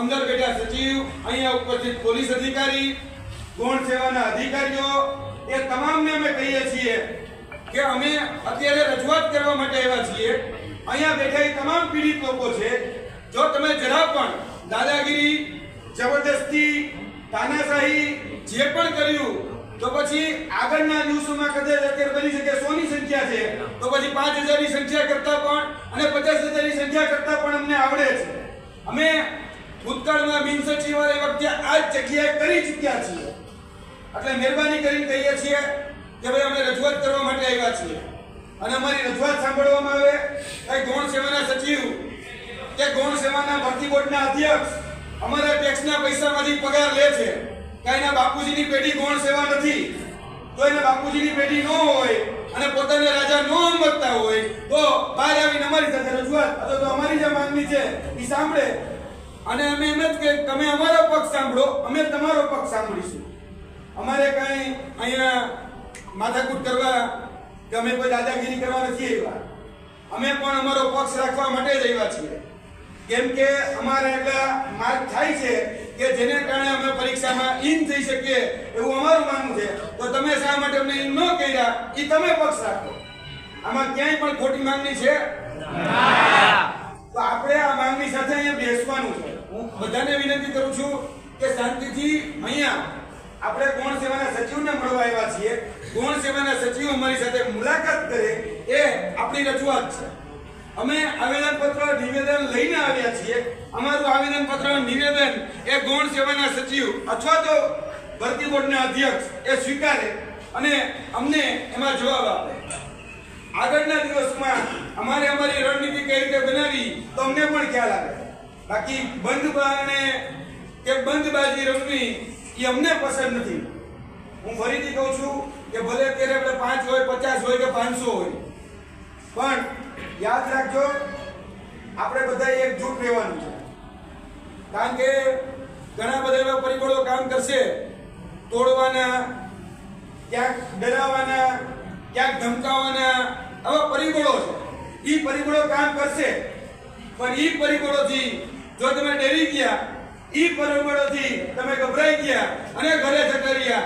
અંદર બેઠા સચિવ, અહીંયા ઉપસ્થિત પોલીસ અધિકારી, ગૌણ સેવાના અધિકારીઓ, એ તમામને અમે કહીએ છીએ કે અમે અત્યારે રજૂઆત કરવા માટે આવ્યા છીએ. અહીંયા બેઠા એ તમામ પીડિત લોકો છે. જો તમે જરા પણ દાદાગીરી, જબરદસ્તી, તાનાશાહી જે પણ કર્યું, તો પછી આગળના દિવસોમાં કદાચ અત્યારે બની શકે સોની સંખ્યા છે, તો પછી પાંચ હજારની સંખ્યા કરતાં પણ અને પચાસ હજારની સંખ્યા કરતાં પણ અમને આવડે છે. અમે ભૂતકાળમાં બિનસચિવાલય વખતે આ જ જગ્યાએ કરી ચૂક્યા છીએ. એટલે મહેરબાની કરીને કહીએ છીએ કે ભાઈ અમે રજૂઆત કરવા માટે આવ્યા છીએ. અને અમારી રજૂઆત સાંભળવામાં આવે કે ગૌણ સેવાના સચિવ કે ગૌણ સેવાના ભરતી બોર્ડના અધ્યક્ષ અમારા ટેક્સના પૈસામાંથી પગાર લે છે. કે એના બાપુજીની પેઢી ગૌણ સેવા નથી. તો એના બાપુજીની પેઢી ન હોય અને પોતાને રાજા ન સમજતા હોય તો બહાર આવીને અમારી સાથે રજૂઆત. અથવા તો અમારી જે માંગણી છે. એ સાંભળે. અને અમે એમ જ કે તમે અમારો પક્ષ સાંભળો, અમે તમારો પક્ષ સાંભળીશું. અમારે કઈ અહીંયા માથાકૂટ કરવા કે અમે કોઈ દાદાગીરી કરવા નથી આવ્યા. અમે પણ અમારો પક્ષ રાખવા માટે જ આવ્યા છીએ. કેમ કે અમારા એટલા માર્ક થાય છે કે જેને કારણે અમે પરીક્ષામાં ઇન થઈ શકીએ એવું અમારું માનવું છે. તો તમે શા માટે અમને ઇન ન કર્યા? એ તમે પક્ષ રાખો. આમાં ક્યાંય પણ ખોટી માંગણી છે? તો આપણે આ માંગણી સાથે અહીંયા બેસવાનું છે હું બધાને વિનંતી કરું છું કે શાંતિથી અહીંયા આપણે ગૌણ સેવાના સચિવને મળવા આવ્યા છીએ. ગૌણ સેવાના સચિવ અમારી સાથે મુલાકાત કરે એ આપણી રજૂઆત છે. અમે આવેદનપત્ર નિવેદન લઈને આવ્યા છીએ. અમારું આવેદનપત્ર નિવેદન એ ગૌણ સેવાના સચિવ અથવા તો ભરતી બોર્ડના અધ્યક્ષ એ સ્વીકારે અને અમને એમાં જવાબ આપે. આગળના દિવસમાં અમારે અમારી રણનીતિ કઈ રીતે બનાવી તો અમને પણ ખ્યાલ આવે. બાકી બંધ બારણે કે બંધ બાજી રમવી એ અમને પસંદ નથી. હું ફરીથી કહું છું કે ભલે અત્યારે આપણે પાંચ હોય, પચાસ હોય કે પાંચસો હોય, પણ યાદ રાખજો, આપણે બધા એકજૂટ રહેવાનું છે. કારણ કે ઘણા બધા એવા પરિબળો કામ કરશે, તોડવાના, ક્યાંક ડરાવવાના ક્યાંક ધમકાવવાના આવા પરિબળો છે. એ પરિબળો કામ કરશે, પણ એ પરિબળોથી જો તમે ડરી ગયા, ઈ પરિબળોથી તમે ગભરાઈ ગયા અને ઘરે જતા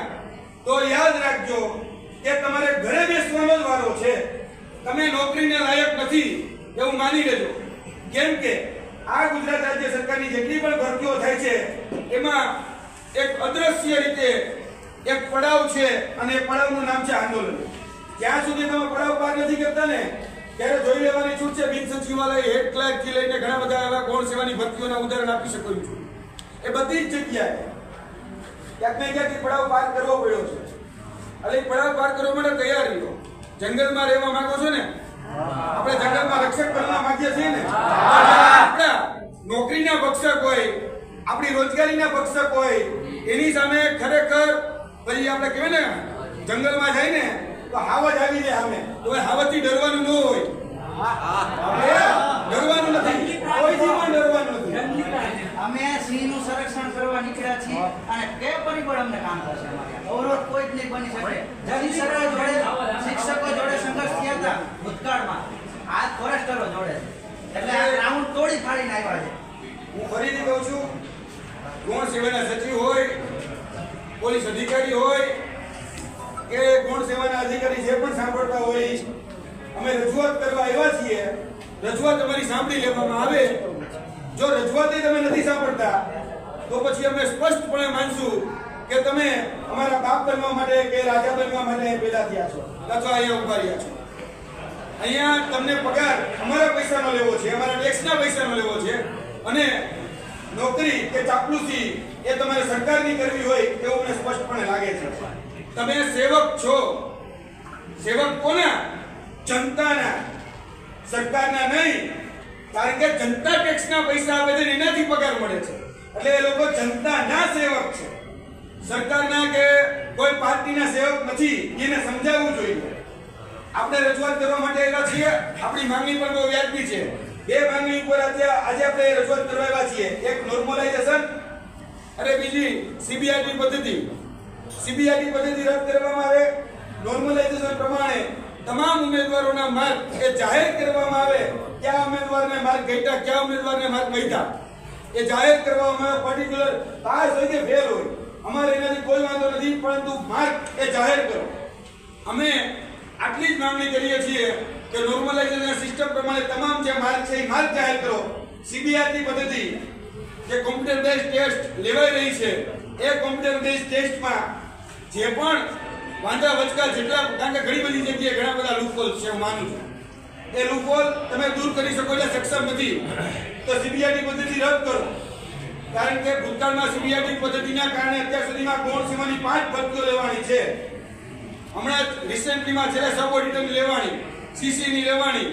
તો યાદ રાખજો કે તમારે ઘરે બેસવાનો જ વારો છે. તમે નોકરીને લાયક નથી, એવું માની લેજો. કેમ કે આ ગુજરાત રાજ્ય સરકારની જેટલી પણ ભરતીઓ થાય છે, એમાં એક અદ્રશ્ય રીતે એક પડાવ છે અને એ પડાવનું નામ છે આંદોલન. જ્યાં સુધી તમે પડાવ પાર નથી કરતા ને, ત્યારે જોઈ લેવાની છૂટ સચિવાલય હેડ ક્લાર્કથી લઈને ઘણા બધા એવા ગૌણ સેવાની ભરતીઓના ઉદાહરણ આપી શકું છું. એ બધી જ જગ્યાએ ક્યાંક ને પડાવ પાર કરવો પડ્યો છે. એટલે એ પડાવ પાર કરવા માટે તૈયાર રહ્યો જંગલમાં રહેવા માંગો છો ને? આપણે જંગલમાં રક્ષક બનવા માંગીએ છીએ ને? આપણા નોકરીના ભક્ષક હોય, આપણી રોજગારીના ભક્ષક હોય, એની સામે ખરેખર પછી આપણે કહેવાય ને, જંગલમાં જાય ને, તો હાવજ આવી જાય સામે. તો હાવજથી ડરવાનું ન હોય. ડરવાનું નથી. કોઈથી પણ ડરવાનું નથી. અમે સિંહનું સંરક્ષણ કરવા નીકળ્યા છીએ અને તે પરિબળ અમને કામ કરશે અમારે. અવરોધ કોઈ જ નહીં બની શકે. જની સરકાર જોડે શિક્ષકો જોડે સંઘર્ષ થયા હતા ભૂતકાળમાં. આ ફોરેસ્ટરો જોડે. એટલે આ ગ્રાઉન્ડ તોડી ફાડીને આવ્યા છે. હું ફરીથી કહું છું ગૌણ સેવાના સચિવ હોય પોલીસ અધિકારી હોય કે ગુણ સેવાના અધિકારી જે પણ સાંભળતા હોય અમે રજૂઆત કરવા આવ્યા છીએ. રજૂઆત અમારી સાંભળી લેવામાં આવે. જો રજૂઆત તમે નથી સાંભળતા, તો પછી અમે સ્પષ્ટપણે માનશું કે તમે અમારા બાપ બનવા માટે કે રાજા બનવા માટે પેદા થયા છો. અથવા અહીંયા ઊભા રહ્યા છો. અહીંયા તમને પગાર અમારા પૈસાનો લેવો છે, અમારા ટેક્સના પૈસાનો લેવો છે. અને નોકરી કે ચાપલુસી એ તમારે સરકારની કરવી હોય એવું મને સ્પષ્ટપણે લાગે છે. તમે સેવક છો. સેવક કોના? જનતાના, સરકારના નહીં, કારણ કે જનતા ટેક્સના પૈસા આપે છે એનાથી પગાર મળે છે. એટલે એ લોકો જનતાના સેવક છે. સરકારના કે કોઈ પાર્ટીના સેવક નથી, એને સમજાવવું જોઈએ. આપણે રજૂઆત કરવા માટે આવ્યા છીએ. આપણી માંગણી પણ બહુ વ્યાજબી છે. બે માંગણી ઉપર આજે આજે આપણે રજૂઆત કરવા આવ્યા છીએ. એક નોર્મલાઇઝેશન અને બીજી સીબીઆઈની પદ્ધતિ. સીબીઆઈની પદ્ધતિ રદ કરવામાં આવે. નોર્મલાઇઝેશન પ્રમાણે તમામ ઉમેદવારોના માર્ક એ જાહેર કરવામાં આવે કયા ઉમેદવારને માર્ક ઘટ્યા કયા ઉમેદવારને માર્ક વધ્યા એ જાહેર કરવામાં પર્ટિક્યુલર પાસ હોય કે ફેલ હોય, અમારે એનાથી કોઈ વાંધો નથી, પરંતુ માર્ક એ જાહેર કરો. અમે આટલી જ માંગણી કરીએ છીએ કે નોર્મલાઇઝેશન સિસ્ટમ પ્રમાણે તમામ જે માર્ક છે, એ માર્ક જાહેર કરો. સીબીઆરટી પદ્ધતિ જે કોમ્પ્યુટર બેઝ ટેસ્ટ લેવાઈ રહી છે, એ કોમ્પ્યુટર બેઝ ટેસ્ટમાં જે પણ વાંધા વચકા જેટલા, કારણ કે ઘણી બધી જગ્યાએ ઘણા બધા લૂપહોલ છે, હું માનું છું. એ લૂપહોલ તમે દૂર કરી શકો એટલે સક્ષમ નથી. તો સીબીઆઈની પદ્ધતિ રદ કરો. કારણ કે ભૂતકાળમાં સીબીઆઈની પદ્ધતિના કારણે અત્યાર સુધીમાં ગૌણ સીમાની પાંચ ભરતીઓ લેવાની છે? હમણાં રિસેન્ટલીમાં છેલ્લા સબ ઓડિટરની લેવાની સીસીની લેવાની.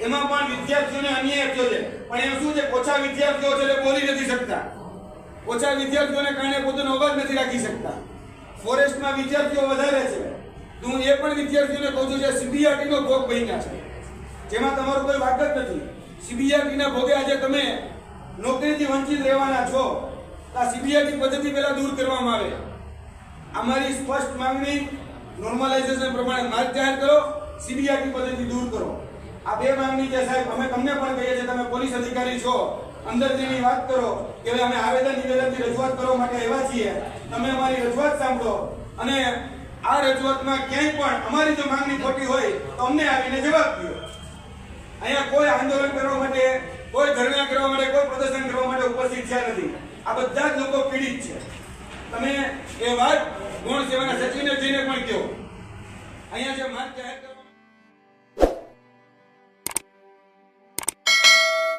એમાં પણ વિદ્યાર્થીઓને અન્યાય થયો છે. પણ એમ શું છે? ઓછા વિદ્યાર્થીઓ છે એટલે બોલી નથી શકતા. ઓછા વિદ્યાર્થીઓને કારણે પોતાનો અવાજ નથી રાખી શકતા. ફોરેસ્ટમાં વિદ્યાર્થીઓ વધારે છે. તો હું એ પણ વિદ્યાર્થીઓને કહું છું જે સીબીઆરટીનો ભોગ બન્યા છે. જેમાં તમારો કોઈ વાક જ નથી. સીબીઆરટીના ભોગે આજે તમે નોકરીથી વંચિત રહેવાના છો. આ સીબીઆરટી પદ્ધતિ પહેલા દૂર કરવામાં આવે. અમારી સ્પષ્ટ માંગણી નોર્મલાઇઝેશન પ્રમાણે માર્ગ જાહેર કરો, સીબીઆરટી પદ્ધતિ દૂર કરો. આ બે માંગણી છે સાહેબ. અમે તમને પણ કહીએ છીએ, તમે પોલીસ અધિકારી છો. અંદર જેની વાત કરો કે અમે આવેદન નિવેદનથી રજૂઆત કરવા માટે આવ્યા છીએ. તમે અમારી રજૂઆત સાંભળો. અને આ રજૂઆતમાં ક્યાંય પણ અમારી જો માંગણી ખોટી હોય, તો અમને આવીને જવાબ દો. અહીંયા કોઈ આંદોલન કરવા માટે, કોઈ ધરણા કરવા માટે, કોઈ પ્રદર્શન કરવા માટે ઉપસ્થિત થયા નથી. આ બધા જ લોકો પીડિત છે. તમે એ વાત ગુણ સેવાના સચિવને જઈને પણ કહો. અહીંયા જે માર્ગ જાહેર